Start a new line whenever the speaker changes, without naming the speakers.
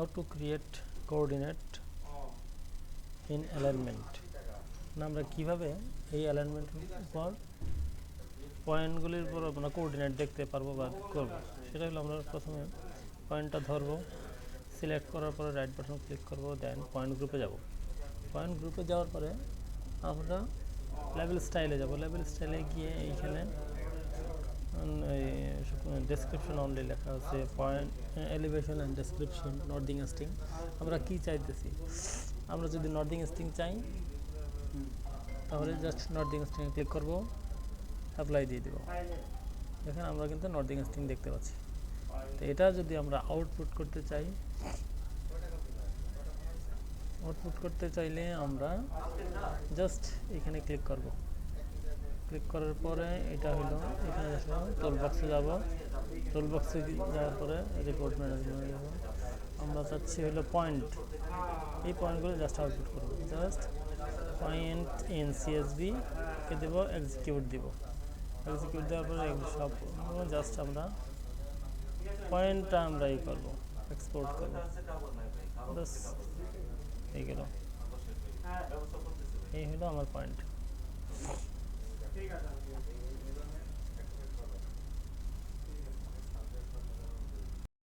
how to create coordinate in alignment. না, আমরা কীভাবে এই অ্যালাইনমেন্টের উপর পয়েন্টগুলির উপর আমরা কোঅর্ডিনেট দেখতে পারব বা করব সেটা হলো আমরা প্রথমে পয়েন্টটা ধরবো সিলেক্ট করার পরে রাইট বাটন ক্লিক করব দেন পয়েন্ট গ্রুপে যাব। পয়েন্ট গ্রুপে যাওয়ার পরে আমরা লেভেল স্টাইলে যাব। লেভেল স্টাইলে গিয়ে এইখানে ডেসক্রিপশন অনলি লেখা আছে point elevation and description northing easting আমরা কি চাইতেছি? আমরা যদি নর্দিং স্টিং চাই, তাহলে জাস্ট নর্দিং স্টিং ক্লিক করব অ্যাপ্লাই দিয়ে দেবো। এখানে আমরা কিন্তু নর্দিং স্টিং দেখতে পাচ্ছি। তো এটা যদি আমরা আউটপুট করতে চাই আউটপুট করতে চাইলে আমরা জাস্ট এখানে ক্লিক করব। ক্লিক করার পরে এটা হলো, এখানে টোল বক্সে যাব। টোল বক্সে যাওয়ার পরে রিপোর্ট ম্যানেজমেন্ট আমরা চাচ্ছি হলো পয়েন্ট এই পয়েন্টগুলো জাস্ট আউটপুট করব। জাস্ট পয়েন্ট ইন সিএসবি কে দেবো এক্সিকিউট দিব। এক্সিকিউট দেওয়ার পরে সব জাস্ট আমরা পয়েন্টটা আমরা ই করব এক্সপোর্ট করব। বাস এই গেল। এই হলো আমার পয়েন্ট